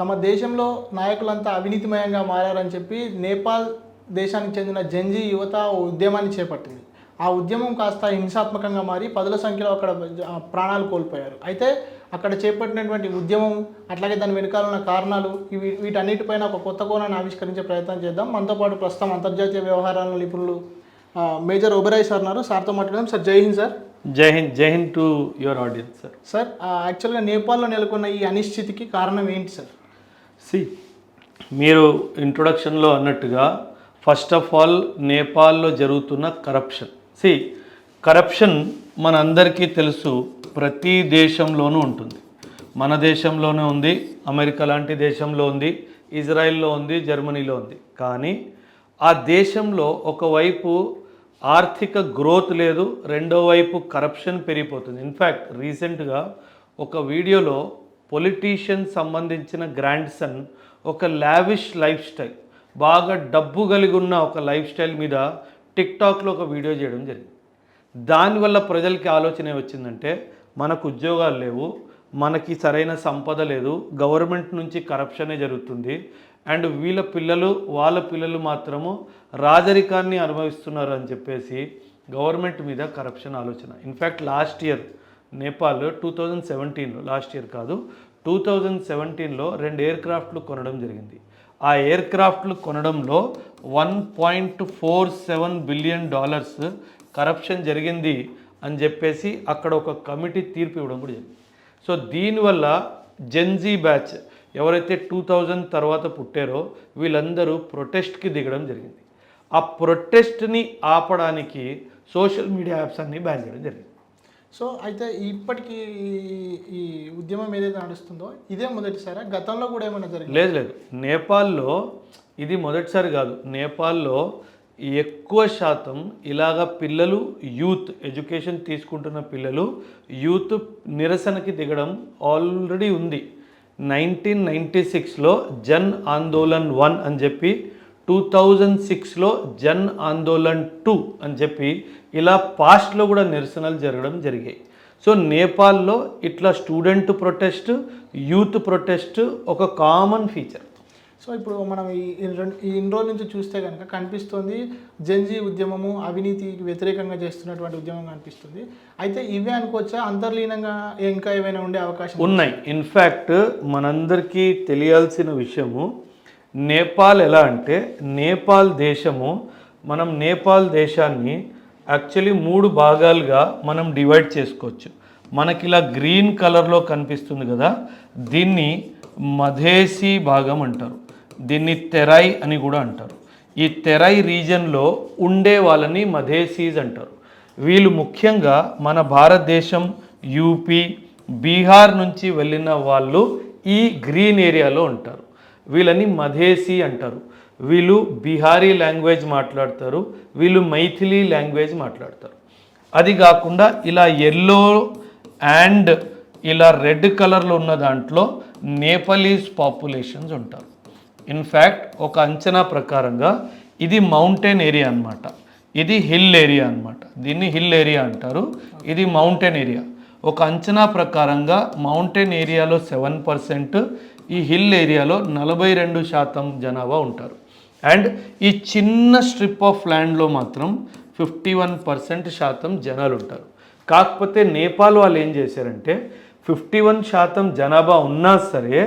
తమ దేశంలో నాయకులంతా అవినీతిమయంగా మారారని చెప్పి నేపాల్ దేశానికి చెందిన జంజీ యువత ఓ ఉద్యమాన్ని చేపట్టింది. ఆ ఉద్యమం కాస్త హింసాత్మకంగా మారి పదుల సంఖ్యలో అక్కడ ప్రాణాలు కోల్పోయారు. అయితే అక్కడ చేపట్టినటువంటి ఉద్యమం అట్లాగే దాని వెనుకాల ఉన్న కారణాలు ఇవి వీటన్నిటిపైన ఒక కొత్త కోణాన్ని ఆవిష్కరించే ప్రయత్నం చేద్దాం. మనతో పాటు ప్రస్తుతం అంతర్జాతీయ వ్యవహారాల నిపుణులు మేజర్ ఒబెరాయ్ సార్ ఉన్నారు. సార్తో మాట్లాడదాం. Sir Jai Hind sir. Jai Hind Jai Hind to your audience sir. Sir యాక్చువల్గా నేపాల్లో నెలకొన్న ఈ అనిశ్చితికి కారణం ఏంటి సార్? సి మీరు ఇంట్రొడక్షన్లో అన్నట్టుగా ఫస్ట్ ఆఫ్ ఆల్ నేపాల్లో జరుగుతున్న కరప్షన్ సి కరప్షన్ మనందరికీ తెలుసు ప్రతి దేశంలోనూ ఉంటుంది. మన దేశంలోనే ఉంది అమెరికా లాంటి దేశంలో ఉంది ఇజ్రాయెల్లో ఉంది జర్మనీలో ఉంది. కానీ ఆ దేశంలో ఒకవైపు ఆర్థిక గ్రోత్ లేదు రెండో వైపు కరప్షన్ పెరిగిపోతుంది. ఇన్ఫ్యాక్ట్ రీసెంట్గా ఒక వీడియోలో పొలిటీషియన్ సంబంధించిన గ్రాండ్ సన్ ఒక లావిష్ లైఫ్ స్టైల్. బాగా డబ్బు కలిగి ఉన్న ఒక లైఫ్ స్టైల్ మీద టిక్టాక్లో ఒక వీడియో చేయడం జరిగింది. దానివల్ల ప్రజలకి ఆలోచన వచ్చిందంటే మనకు ఉద్యోగాలు లేవు మనకి సరైన సంపద లేదు గవర్నమెంట్ నుంచి కరప్షనే జరుగుతుంది అండ్ వీళ్ళ పిల్లలు వాళ్ళ పిల్లలు మాత్రము రాజరికాన్ని అనుభవిస్తున్నారు అని చెప్పేసి గవర్నమెంట్ మీద కరప్షన్ ఆలోచన. In fact last year Nepal two thousand సెవెంటీన్లో లాస్ట్ ఇయర్ కాదు టూ థౌజండ్ సెవెంటీన్లో రెండు ఎయిర్ క్రాఫ్ట్లు కొనడం జరిగింది. ఆ ఎయిర్ క్రాఫ్ట్లు కొనడంలో one point four seven billion dollars corruption జరిగింది అని చెప్పేసి అక్కడ ఒక కమిటీ తీర్పు ఇవ్వడం కూడా జరిగింది. సో దీనివల్ల జెన్జీ బ్యాచ్ ఎవరైతే టూ థౌజండ్ తర్వాత పుట్టారో వీళ్ళందరూ ప్రొటెస్ట్కి దిగడం జరిగింది. ఆ ప్రొటెస్ట్ని ఆపడానికి సోషల్ మీడియా యాప్స్ అన్ని బ్యాన్ చేయడం జరిగింది. సో అయితే ఇప్పటికీ ఈ- ఉద్యమం ఏదైతే నడుస్తుందో ఇదే మొదటిసారి. గతంలో కూడా ఏమైనా జరిగింది? లేదు లేదు. నేపాల్లో ఇది మొదటిసారి కాదు. నేపాల్లో ఎక్కువ శాతం ఇలాగ పిల్లలు యూత్ ఎడ్యుకేషన్ తీసుకుంటున్న పిల్లలు యూత్ నిరసనకి దిగడం ఆల్రెడీ ఉంది. నైన్టీన్ నైంటీ సిక్స్లో జన్ ఆందోళన్ వన్ అని చెప్పి టూ థౌజండ్ సిక్స్లో జన్ ఆందోళన్ టూ అని చెప్పి ఇలా పాస్ట్లో కూడా నిరసనలు జరగడం జరిగాయి. సో నేపాల్లో ఇట్లా స్టూడెంట్ ప్రొటెస్ట్ యూత్ ప్రొటెస్ట్ ఒక కామన్ ఫీచర్ సో ఇప్పుడు మనం ఈ ఇన్ని రోజుల నుంచి చూస్తే కనుక కనిపిస్తుంది జంజీ ఉద్యమము అవినీతికి వ్యతిరేకంగా చేస్తున్నటువంటి ఉద్యమం కనిపిస్తుంది. అయితే ఇవే అనుకోవచ్చా? అంతర్లీనంగా ఇంకా ఏమైనా ఉండే అవకాశం ఉన్నాయి. ఇన్ఫ్యాక్ట్ మనందరికీ తెలియాల్సిన విషయము నేపాల్ ఎలా అంటే నేపాల్ దేశము మనం నేపాల్ దేశాన్ని యాక్చువల్లీ మూడు భాగాలుగా మనం డివైడ్ చేసుకోవచ్చు. మనకి ఇలా గ్రీన్ కలర్లో కనిపిస్తుంది కదా దీన్ని మధేసి భాగం అంటారు. దీన్ని తెరై అని కూడా అంటారు. ఈ తెరై రీజన్లో ఉండే వాళ్ళని మధేసీస్ అంటారు. వీళ్ళు ముఖ్యంగా మన భారతదేశం యూపీ బీహార్ నుంచి వెళ్ళిన వాళ్ళు ఈ గ్రీన్ ఏరియాలో ఉంటారు. వీళ్ళని మధేసి అంటారు. వీళ్ళు బీహారీ లాంగ్వేజ్ మాట్లాడతారు వీళ్ళు మైథిలీ లాంగ్వేజ్ మాట్లాడతారు. అది కాకుండా ఇలా ఎల్లో అండ్ ఇలా రెడ్ కలర్లో ఉన్న దాంట్లో నేపాలీస్ పాపులేషన్స్ ఉంటారు. ఇన్ఫ్యాక్ట్ ఒక అంచనా ప్రకారంగా ఇది మౌంటైన్ ఏరియా అన్నమాట. ఇది హిల్ ఏరియా అన్నమాట. దీన్ని హిల్ ఏరియా అంటారు. ఇది మౌంటైన్ ఏరియా ఒక అంచనా ప్రకారంగా మౌంటైన్ ఏరియాలో సెవెన్ పర్సెంట్ ఈ హిల్ ఏరియాలో నలభై రెండు శాతం జనాభా ఉంటారు. అండ్ ఈ చిన్న స్ట్రిప్ ఆఫ్ ల్యాండ్లో మాత్రం ఫిఫ్టీ వన్ పర్సెంట్ శాతం జనాలు ఉంటారు. కాకపోతే నేపాల్ వాళ్ళు ఏం చేశారంటే ఫిఫ్టీ వన్ శాతం జనాభా ఉన్నా సరే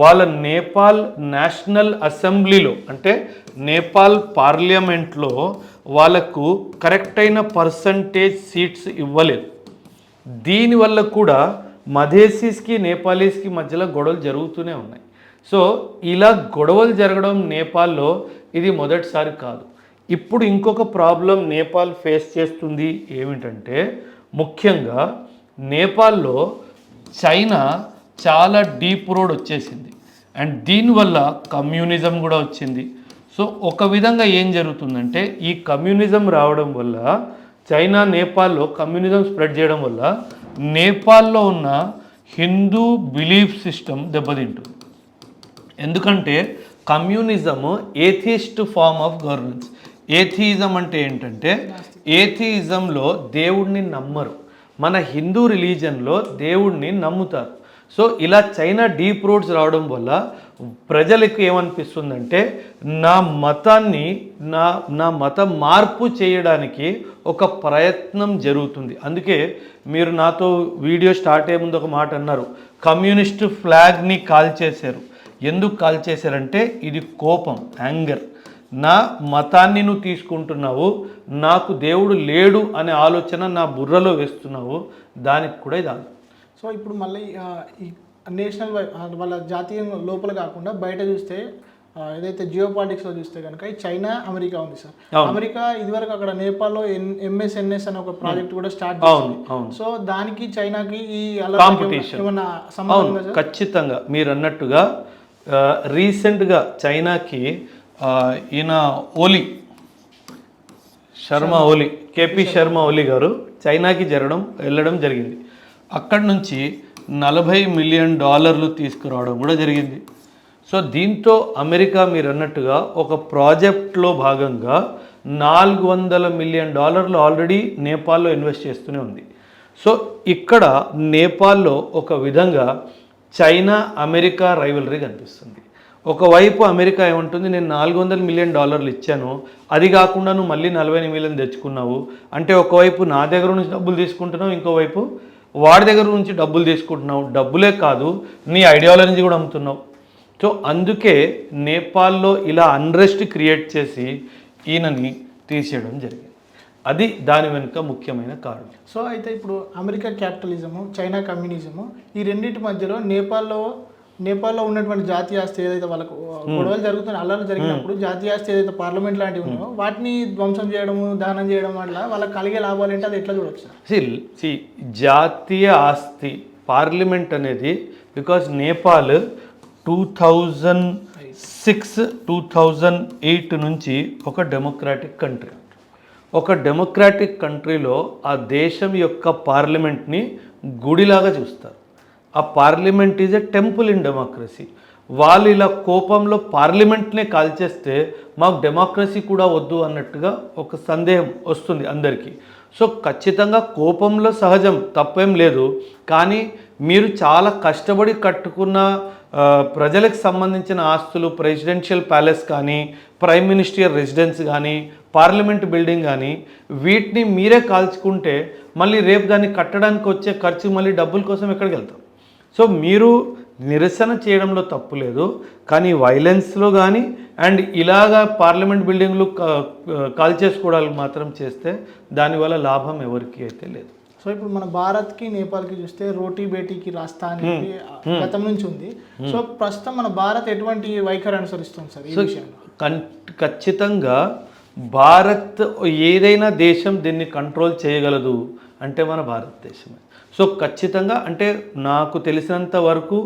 వాళ్ళ నేపాల్ నేషనల్ అసెంబ్లీలో అంటే నేపాల్ పార్లమెంట్లో వాళ్ళకు కరెక్ట్ అయిన పర్సంటేజ్ సీట్స్ ఇవ్వలేదు. దీనివల్ల కూడా మధేసీస్కి నేపాలీస్కి మధ్యలో గొడవలు జరుగుతూనే ఉన్నాయి. సో ఇలా గొడవలు జరగడం నేపాల్లో ఇది మొదటిసారి కాదు. ఇప్పుడు ఇంకొక ప్రాబ్లం నేపాల్ ఫేస్ చేస్తుంది ఏమిటంటే ముఖ్యంగా నేపాల్లో చైనా చాలా డీప్ రోడ్ వచ్చేసింది. అండ్ దీనివల్ల కమ్యూనిజం కూడా వచ్చింది. సో ఒక విధంగా ఏం జరుగుతుందంటే ఈ కమ్యూనిజం రావడం వల్ల చైనా నేపాల్లో కమ్యూనిజం స్ప్రెడ్ చేయడం వల్ల నేపాల్లో ఉన్న హిందూ బిలీఫ్ సిస్టమ్ దెబ్బతింటుంది. ఎందుకంటే communism atheist form of governance. Atheism అంటే ఏంటంటే ఏథియిజంలో దేవుడిని నమ్మరు. మన హిందూ రిలీజన్లో దేవుడిని నమ్ముతారు. సో ఇలా చైనా డీప్ రోడ్స్ రావడం వల్ల ప్రజలకు ఏమనిపిస్తుందంటే నా మతాన్ని నా నా మత మార్పు చేయడానికి ఒక ప్రయత్నం జరుగుతుంది. అందుకే మీరు నాతో వీడియో స్టార్ట్ అయ్యే ముందు ఒక మాట అన్నారు. కమ్యూనిస్ట్ ఫ్లాగ్ని కాల్ చేశారు ఎందుకు కాల్ చేశారంటే ఇది కోపం యాంగర్ నా మతాన్ని నువ్వు తీసుకుంటున్నావు నాకు దేవుడు లేడు అనే ఆలోచన నా బుర్రలో వేస్తున్నావు దానికి కూడా ఇది. సో ఇప్పుడు మళ్ళీ ఈ నేషనల్ వాళ్ళ జాతీయ లోపల కాకుండా బయట చూస్తే ఏదైతే జియో పాలిటిక్స్లో చూస్తే కనుక చైనా అమెరికా ఉంది సార్. అమెరికా ఇదివరకు అక్కడ నేపాల్లో ఎంఎస్ఎన్ఎస్ అనే ఒక ప్రాజెక్ట్ కూడా స్టార్ట్ అవును సో దానికి చైనాకి ఈ సార్? ఖచ్చితంగా. మీరు అన్నట్టుగా రీసెంట్గా చైనాకి ఈయన ఓలీ శర్మ ఓలీ కేపీ శర్మ ఓలీ గారు చైనాకి జరగడం వెళ్ళడం జరిగింది. అక్కడి నుంచి నలభై మిలియన్ డాలర్లు తీసుకురావడం కూడా జరిగింది. సో దీంతో అమెరికా మీరు అన్నట్టుగా ఒక ప్రాజెక్ట్లో భాగంగా నాలుగు వందల మిలియన్ డాలర్లు ఆల్రెడీ నేపాల్లో ఇన్వెస్ట్ చేస్తూనే ఉంది. సో ఇక్కడ నేపాల్లో ఒక విధంగా చైనా అమెరికా రైవలరీ కనిపిస్తుంది. ఒకవైపు అమెరికా ఏమంటుంది నేను నాలుగు వందల మిలియన్ డాలర్లు ఇచ్చాను అది కాకుండా నువ్వు మళ్ళీ నలభై మిలియన్ తెచ్చుకున్నావు. అంటే ఒకవైపు నా దగ్గర నుంచి డబ్బులు తీసుకుంటున్నావు ఇంకోవైపు వాడి దగ్గర నుంచి డబ్బులు తీసుకుంటున్నావు. డబ్బులే కాదు నీ ఐడియాలజీ కూడా అమ్ముతున్నావు. సో అందుకే నేపాల్లో ఇలా అన్రెస్ట్ క్రియేట్ చేసి ఈయనని తీసేయడం జరిగింది. అది దాని వెనుక ముఖ్యమైన కారణం. సో అయితే ఇప్పుడు అమెరికా క్యాపిటలిజము చైనా కమ్యూనిజము ఈ రెండింటి మధ్యలో నేపాల్లో నేపాల్లో ఉన్నటువంటి జాతీయ ఆస్తి ఏదైతే వాళ్ళకు గొడవలు జరుగుతున్న అల్లర్లు జరిగినప్పుడు జాతీయ ఆస్తి ఏదైతే పార్లమెంట్ లాంటివి ఉన్నాయో వాటిని ధ్వంసం చేయడము దానం చేయడం వల్ల వాళ్ళకి కలిగే లాభాలు ఏంటి అది ఎట్లా చూడొచ్చు? సార్ సి సి జాతీయ ఆస్తి పార్లమెంట్ అనేది because Nepal two thousand six two thousand eight నుంచి ఒక డెమోక్రాటిక్ కంట్రీ. ఒక డెమోక్రాటిక్ కంట్రీలో ఆ దేశం యొక్క పార్లమెంట్ని గుడిలాగా చూస్తారు. ఆ parliament is a temple in democracy వాళ్ళు ఇలా కోపంలో పార్లమెంట్నే కాల్చేస్తే మాకు డెమోక్రసీ కూడా వద్దు అన్నట్టుగా ఒక సందేహం వస్తుంది అందరికీ. సో ఖచ్చితంగా కోపంలో సహజం తప్పేం లేదు. కానీ మీరు చాలా కష్టపడి కట్టుకున్న ప్రజలకు సంబంధించిన ఆస్తులు ప్రెసిడెన్షియల్ ప్యాలెస్ కానీ ప్రైమ్ మినిస్టర్ రెసిడెన్స్ కానీ పార్లమెంట్ బిల్డింగ్ కానీ వీటిని మీరే కాల్చుకుంటే మళ్ళీ రేపు దాన్ని కట్టడానికి వచ్చే ఖర్చు మళ్ళీ డబ్బుల కోసం ఎక్కడికి వెళ్తాం? సో మీరు నిరసన చేయడంలో తప్పు లేదు. కానీ వైలెన్స్లో కానీ అండ్ ఇలాగా పార్లమెంట్ బిల్డింగ్లు కాల్ చేసుకోవడానికి మాత్రం చేస్తే దానివల్ల లాభం ఎవరికి అయితే లేదు. సో ఇప్పుడు మన భారత్కి నేపాల్కి చూస్తే రోటీ బేటీకి రాస్తా అని గతం నుంచి ఉంది. సో ప్రస్తుతం మన భారత్ ఎటువంటి వైఖరి అనుసరిస్తుంది సార్ ఈ విషయంలో? కన్ ఖచ్చితంగా భారత్ ఏదైనా దేశం దీన్ని కంట్రోల్ చేయగలదు అంటే మన భారతదేశమే. సో ఖచ్చితంగా అంటే నాకు తెలిసినంత వరకు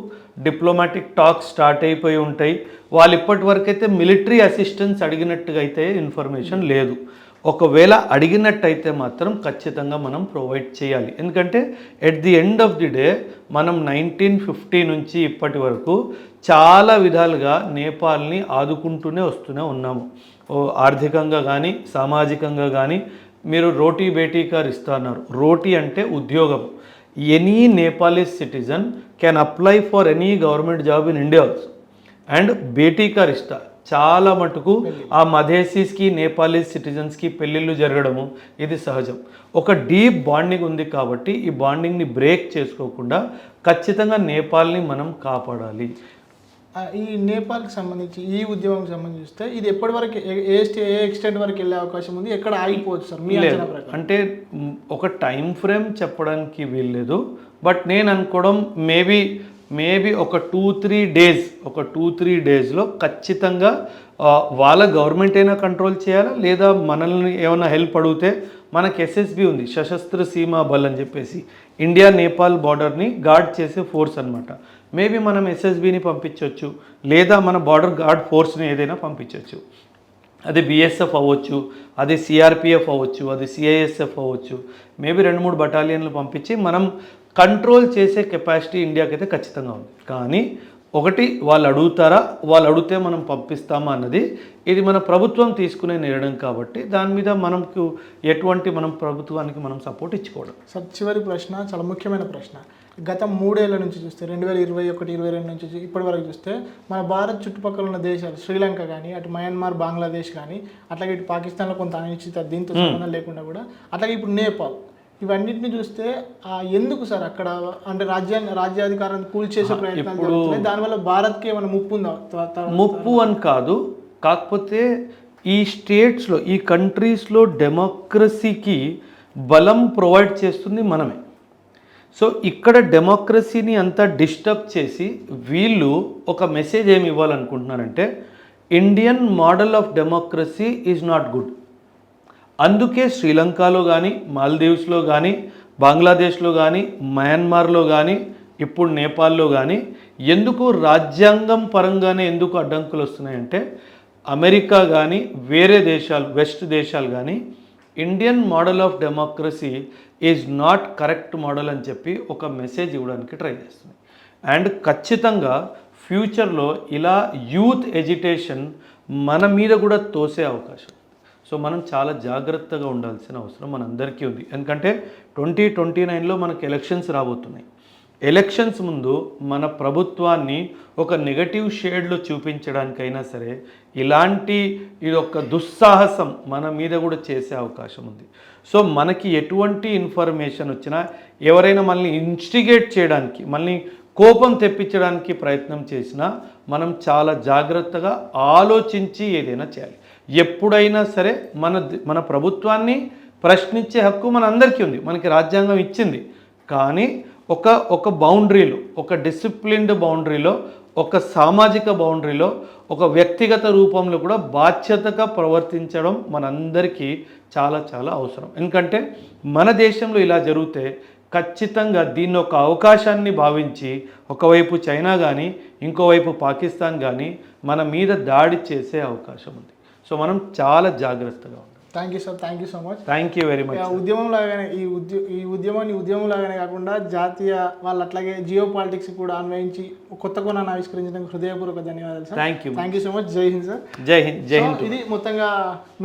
డిప్లొమాటిక్ టాక్స్ స్టార్ట్ అయిపోయి ఉంటాయి. వాళ్ళు ఇప్పటి వరకు అయితే మిలిటరీ అసిస్టెన్స్ అడిగినట్టుగా అయితే ఇన్ఫర్మేషన్ లేదు. ఒకవేళ అడిగినట్టయితే మాత్రం ఖచ్చితంగా మనం ప్రొవైడ్ చేయాలి. ఎందుకంటే at the end of the day మనం నైన్టీన్ ఫిఫ్టీ నుంచి ఇప్పటి వరకు చాలా విధాలుగా నేపాల్ని ఆదుకుంటూనే వస్తూనే ఉన్నాము. ఆర్థికంగా కానీ సామాజికంగా కానీ మీరు రోటీ బేటీ కార్ ఇస్తున్నారు రోటీ అంటే ఉద్యోగం. Any Nepalese citizen can apply for any government job in India also and Beti కార్ ఇస్తా చాలా మటుకు ఆ మధేసీస్కి నేపాలీస్ సిటిజన్స్కి పెళ్ళిళ్ళు జరగడము ఇది సహజం. ఒక డీప్ బాండింగ్ ఉంది కాబట్టి ఈ బాండింగ్ని బ్రేక్ చేసుకోకుండా ఖచ్చితంగా నేపాల్ని మనం కాపాడాలి. ఈ నేపాల్కి సంబంధించి ఈ ఉద్యమంకి సంబంధించి చూస్తే ఇది ఎప్పటి వరకు ఏ- ఏ స్టే ఏ ఎక్స్టెంట్ వరకు వెళ్ళే అవకాశం ఉంది? ఎక్కడ ఆగిపోవచ్చు సార్? మీ అంటే ఒక టైం ఫ్రేమ్ చెప్పడానికి వీల్లేదు. బట్ నేను అనుకోవడం మేబీ మేబీ ఒక టూ త్రీ డేస్ ఒక టూ త్రీ డేస్లో ఖచ్చితంగా వాళ్ళ గవర్నమెంట్ అయినా కంట్రోల్ చేయాలా? లేదా మనల్ని ఏమైనా హెల్ప్ అడిగితే మనకి ఎస్ఎస్బి ఉంది. సశస్త్ర సీమా బల్ అని చెప్పేసి. ఇండియా నేపాల్ బార్డర్ని గార్డ్ చేసే ఫోర్స్ అనమాట మేబీ మనం ఎస్ఎస్బిని పంపించవచ్చు లేదా మన బార్డర్ గార్డ్ ఫోర్స్ని ఏదైనా పంపించవచ్చు అది బిఎస్ఎఫ్ అవ్వచ్చు అది సిఆర్పిఎఫ్ అవ్వచ్చు అది సిఐఎస్ఎఫ్ అవ్వచ్చు. మేబీ రెండు మూడు బటాలియన్లు పంపించి మనం కంట్రోల్ చేసే కెపాసిటీ ఇండియాకైతే ఖచ్చితంగా ఉంది. కానీ ఒకటి వాళ్ళు అడుగుతారా? వాళ్ళు అడిగితే మనం పంపిస్తామా అన్నది ఇది మన ప్రభుత్వం తీసుకునే నిర్ణయం కాబట్టి దాని మీద మనకు ఎటువంటి మనం ప్రభుత్వానికి మనం సపోర్ట్ ఇచ్చుకోవడం. సార్ చివరి ప్రశ్న చాలా ముఖ్యమైన ప్రశ్న. గత మూడేళ్ళ నుంచి చూస్తే రెండు వేల ఇరవై ఒకటి ఇరవై రెండు నుంచి ఇప్పటి వరకు చూస్తే మన భారత్ చుట్టుపక్కల ఉన్న దేశాలు శ్రీలంక కానీ అటు మయన్మార్ బంగ్లాదేశ్ కానీ అట్లాగే ఇటు పాకిస్తాన్లో కొంత అనిశ్చిత దీంతో సంబంధం లేకుండా కూడా అట్లాగే ఇప్పుడు నేపాల్. ఇవన్నిటిని చూస్తే ఎందుకు సార్ అక్కడ అంటే రాజ్యాన్ని రాజ్యాధికారాన్ని కూల్చేసే జరుగుతున్నాయి? దానివల్ల భారత్కి ఏమైనా ముప్పు ఉందా ముప్పు అని కాదు కాకపోతే ఈ స్టేట్స్లో ఈ కంట్రీస్లో డెమోక్రసీకి బలం ప్రొవైడ్ చేస్తుంది మనమే. సో ఇక్కడ డెమోక్రసీని అంతా డిస్టర్బ్ చేసి వీళ్ళు ఒక మెసేజ్ ఏమి ఇవ్వాలనుకుంటున్నారంటే Indian model of democracy is not good. అందుకే శ్రీలంకలో కానీ మాల్దీవ్స్లో కానీ బంగ్లాదేశ్లో కానీ మయన్మార్లో కానీ ఇప్పుడు నేపాల్లో కానీ ఎందుకు రాజ్యాంగం పరంగానే ఎందుకు అడ్డంకులు వస్తున్నాయంటే అమెరికా కానీ వేరే దేశాలు వెస్ట్ దేశాలు కానీ Indian model of democracy is not correct model అని చెప్పి ఒక మెసేజ్ ఇవ్వడానికి ట్రై చేస్తున్నాయి. అండ్ ఖచ్చితంగా ఫ్యూచర్లో ఇలా యూత్ ఎడ్యుటేషన్ మన మీద కూడా తోసే అవకాశం. సో మనం చాలా జాగ్రత్తగా ఉండాల్సిన అవసరం మనందరికీ ఉంది. ఎందుకంటే ట్వంటీ ట్వంటీ నైన్లో మనకు ఎలక్షన్స్ రాబోతున్నాయి. ఎలక్షన్స్ ముందు మన ప్రభుత్వాన్ని ఒక నెగటివ్ షేడ్లో చూపించడానికైనా సరే ఇలాంటి ఇది ఒక దుస్సాహసం మన మీద కూడా చేసే అవకాశం ఉంది. సో మనకి ఎటువంటి ఇన్ఫర్మేషన్ వచ్చినా ఎవరైనా మనల్ని ఇన్స్టిగేట్ చేయడానికి మళ్ళీ కోపం తెప్పించడానికి ప్రయత్నం చేసినా మనం చాలా జాగ్రత్తగా ఆలోచించి ఏదైనా చేయాలి. ఎప్పుడైనా సరే మన మన ప్రభుత్వాన్ని ప్రశ్నించే హక్కు మన అందరికీ ఉంది. మనకి రాజ్యాంగం ఇచ్చింది. కానీ ఒక ఒక బౌండరీలో ఒక డిసిప్లిన్డ్ బౌండరీలో ఒక సామాజిక బౌండరీలో ఒక వ్యక్తిగత రూపంలో కూడా బాధ్యతగా ప్రవర్తించడం మనందరికీ చాలా చాలా అవసరం. ఎందుకంటే మన దేశంలో ఇలా జరిగితే ఖచ్చితంగా దీన్ని ఒక అవకాశాన్ని భావించి ఒకవైపు చైనా కానీ ఇంకోవైపు పాకిస్తాన్ కానీ మన మీద దాడి చేసే అవకాశం ఉంది. సో మనం చాలా జాగ్రత్తగా ఉండాలి. Thank you sir thank you so much thank you very much ఆ ఉద్యమం లాగానే ఈ ఉద్య ఈ ఉద్యమాన్ని ఉద్యమం లాగానే కాకుండా జాతీయ వాళ్ళు అట్లాగే జియో పాలిటిక్స్ కూడా అన్వయించి కొత్త కోణాన్ని ఆవిష్కరించడానికి హృదయపూర్వక ధన్యవాదాలు sir thank you thank you so much Jai Hind sir జై హింద్ జై హింద్ ఇది మొత్తంగా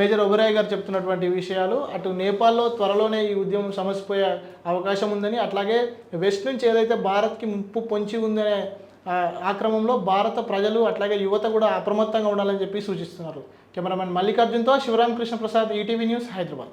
మేజర్ ఒబరాయ్ గారు చెప్తున్నటువంటి విషయాలు. అటు నేపాల్లో త్వరలోనే ఈ ఉద్యమం సమసిపోయే అవకాశం ఉందని అట్లాగే వెస్ట్ నుంచి ఏదైతే భారత్కి ముప్పు పొంచి ఉందనే ఆ, క్రమంలో భారత ప్రజలు అట్లాగే యువత కూడా అప్రమత్తంగా ఉండాలని చెప్పి సూచిస్తున్నారు. కెమెరామెన్ మల్లికార్జున్తో శివరామకృష్ణ ప్రసాద్ ఈటీవీ న్యూస్ హైదరాబాద్.